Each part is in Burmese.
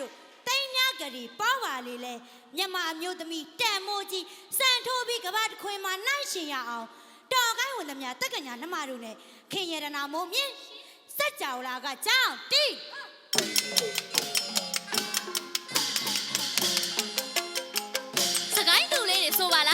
တို့တိမ်များကလေးပေါပါလေလေမြမအမျိုးသမီးတန်မိုးကြီးစံထိုးပြီးကဘာတခွင်မှာနိုင်ရှင်ရအောင်တော်ကိုင်းဝင်သမျှတက္ကညာနှမတို့နဲ့ခင်ရတနာမုံမြင့်စัจ java လာကကြောင်းတီးစကိုင်းသူလေးတွေဆိုပါလား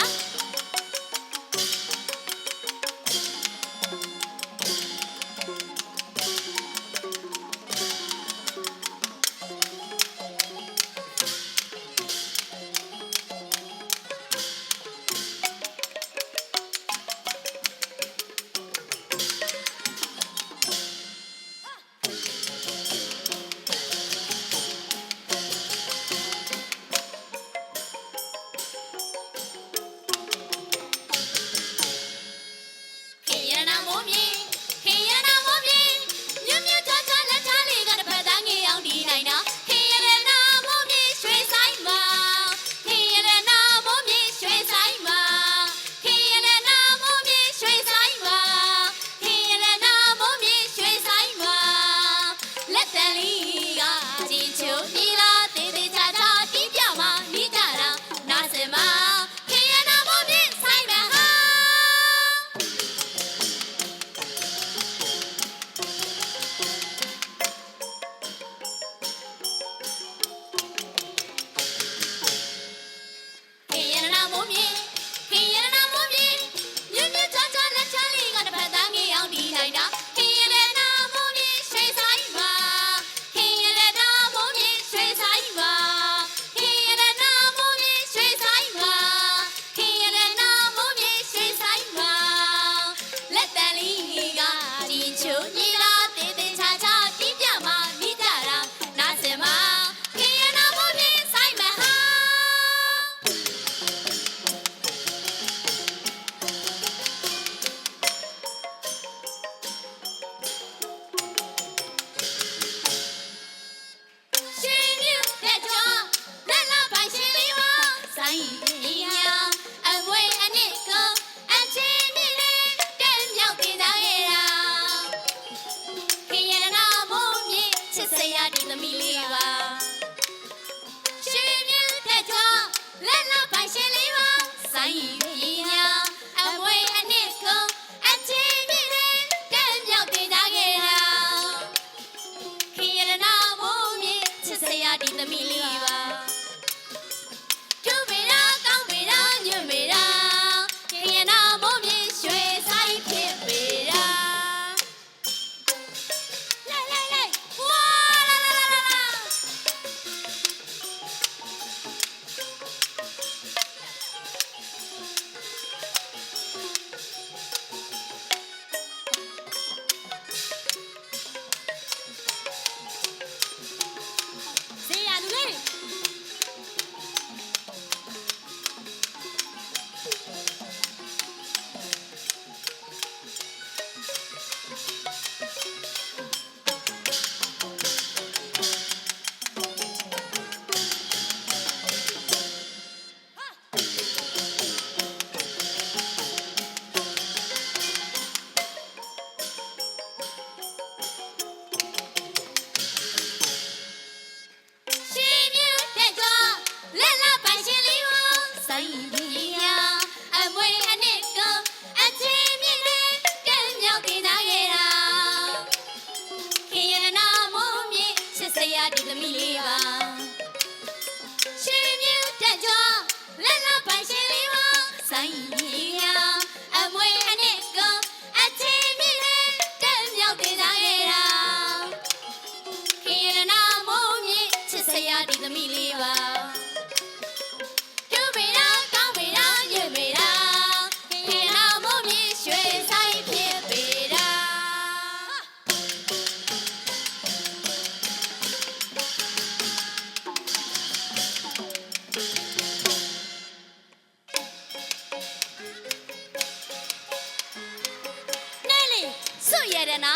Yeah, yerena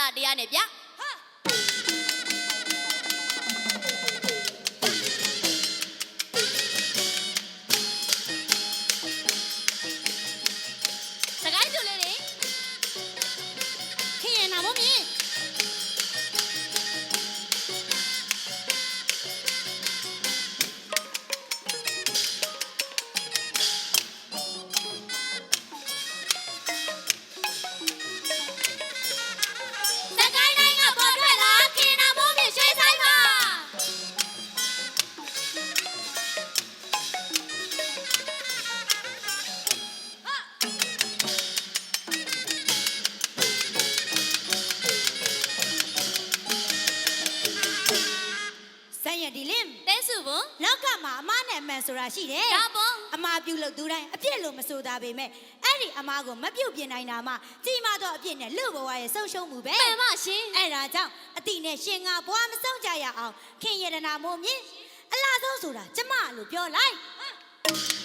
လုံးအလားတရားနဲ့ဗျ ဆိုတာရှိတယ်ဒါပေါ့အမားပြုလို့သူတိုင်းအပြစ်လို့မဆိုတာပေမဲ့အဲ့ဒီအမားကိုမပြုတ်ပြင်နိုင်တာမှကြီးမားသောအပြစ်နဲ့လူဘဝရဲ့ဆုံးရှုံးမှုပဲမှန်ပါရှင်အဲ့ဒါကြောင့်အတိနဲ့ရှင်ကဘွားမဆုံးကြရအောင်ခင်ရတနာမို့မြင်အလားဆုံးဆိုတာကျမလို့ပြောလိုက်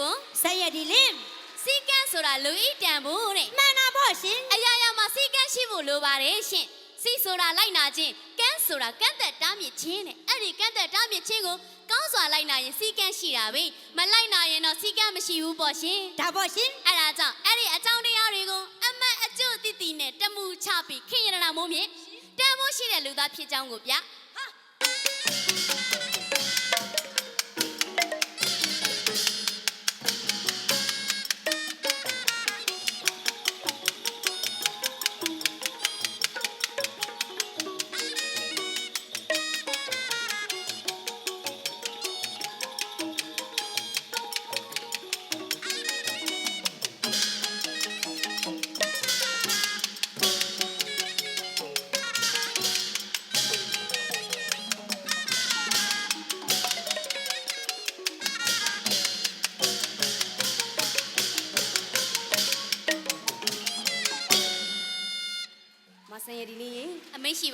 တဲစုဘုံဆက်ရဒီလင်းစီကန်းဆိုတာလူဤတန်ဖို့တဲ့မှန်တာပေါ့ရှင်အရာရာမှာစီကန်းရှိဖို့လိုပါတယ်ရှင်စီဆိုတာလိုက်နာခြင်းကန်းဆိုတာကန့်သက်တားမြစ်ခြင်းတဲ့အဲ့ဒီကန့်သက်တားမြစ်ခြင်းကိုကောင်းစွာလိုက်နာရင်စီကန်းရှိတာပဲမလိုက်နာရင်တော့စီကန်းမရှိဘူးပေါ့ရှင်ဒါပေါ့ရှင်အဲ့ဒါကြောင့်အဲ့ဒီအကြောင်းတရားတွေကိုအမတ်အကျို့တိတိနဲ့တမှုချပြီးခင်ရနာမိုးမြင့်တန်ဖို့ရှိတဲ့လူသားဖြစ်ကြောင်းကိုဗျ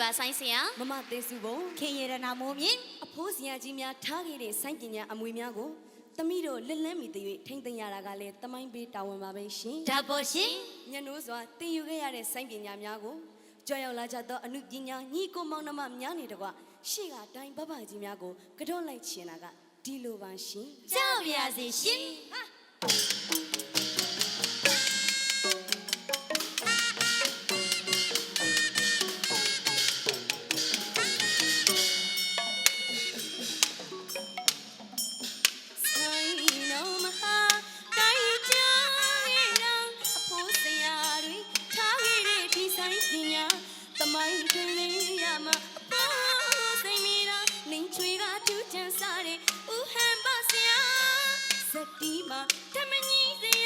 အမိတ်ရှိပါဆိုင်ဆရာမမသိစုပုံခင်ရတနာမိုးမြင်အဖိုးစရာကြီးများထားခဲ့တဲ့စိုင်းပညာအမွေများကိုသမီးတို့လက်လန်းမီတရွေထိမ့်သိမ်းရတာကလည်းတမိုင်းပေးတာဝန်ပါပဲရှင်ဒါပေါ့ရှင်ညနိုးစွာသင်ယူခဲ့ရတဲ့စိုင်းပညာများကိုကြောက်ရောက်လာကြသောအမှုပညာညီကိုမောင်နှမများနေတကွရှေ့ကတိုင်းဘဘကြီးများကိုကြော့လိုက်ချင်တာကဒီလိုပါရှင်ကြောက်ပါရစေရှင်ဆို မိုင်းတွင်လေးရမှာအဖိုးစိတ်မီတာနေချွေကတူးချန်စားတဲ့ဥဟန်ပါစရာစတီမှာတမကြီးစရာ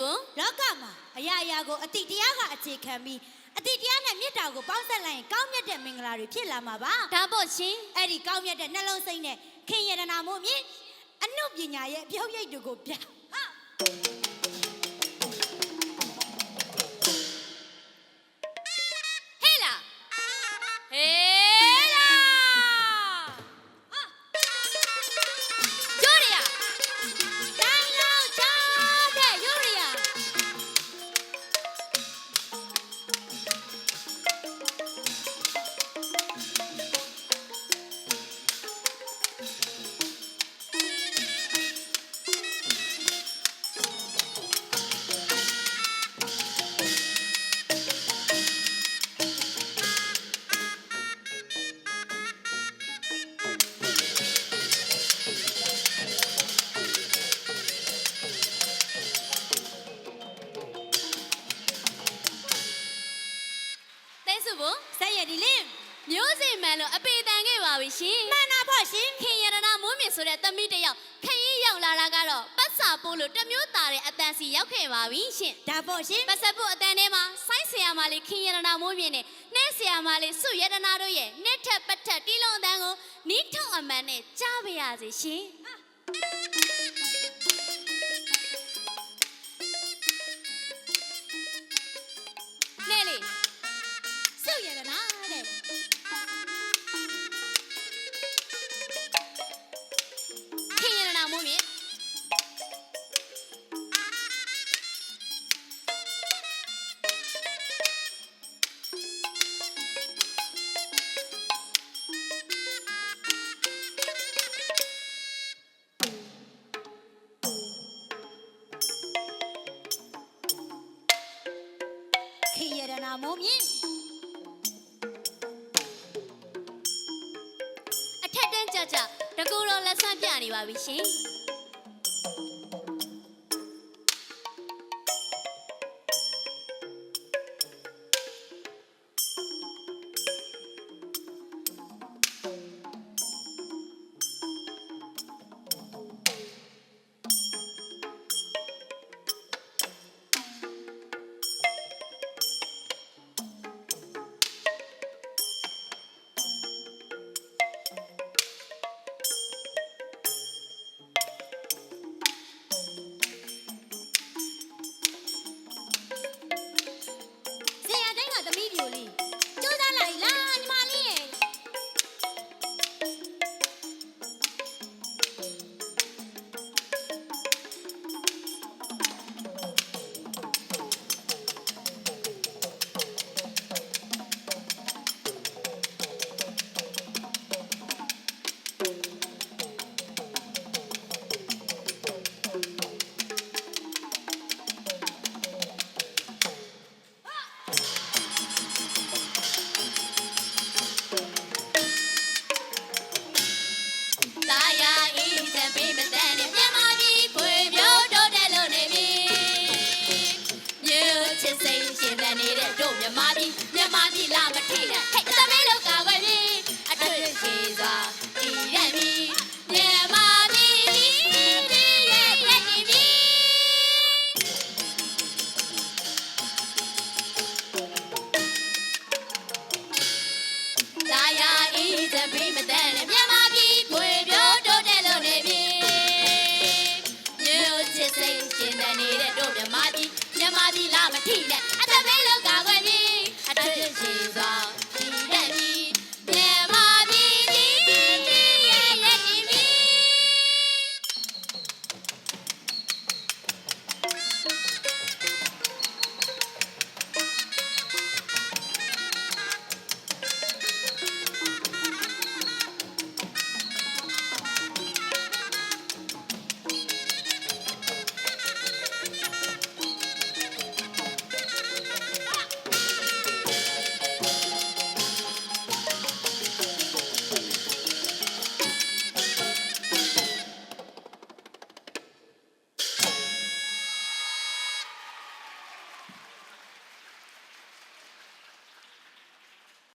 ကိုလောကမှာအရာရာကိုအတိတရားကအခြေခံပြီးအတိတရားနဲ့မေတ္တာကိုပေါင်းစပ်လိုက်ရင်ကောင်းမြတ်တဲ့မင်္ဂလာတွေဖြစ်လာမှာပါဒါပေါ့ရှင်အဲ့ဒီကောင်းမြတ်တဲ့နှလုံးစိတ်နဲ့ခင်ရတနာမို့မြင့်အနုပညာရဲ့အပြုတ်ရိပ်တွေကိုဗျာဟာ ပို့လို့တမျိုးသားတဲ့အတန်စီရောက်ခဲ့ပါပြီရှင်ဒါပေါ့ရှင်ပတ်ဆက်ဖို့အတန်ထဲမှာဆိုင်းဆရာမလေးခင်ရတနာမိုးမြင့်နဲ့နှဲဆရာမလေးစုရတနာတို့ရဲ့နှစ်ထပ်ပတ်ထပ်တီးလုံးအတန်ကိုနီးထုံအမှန်နဲ့ကြားပါရစေရှင် န်း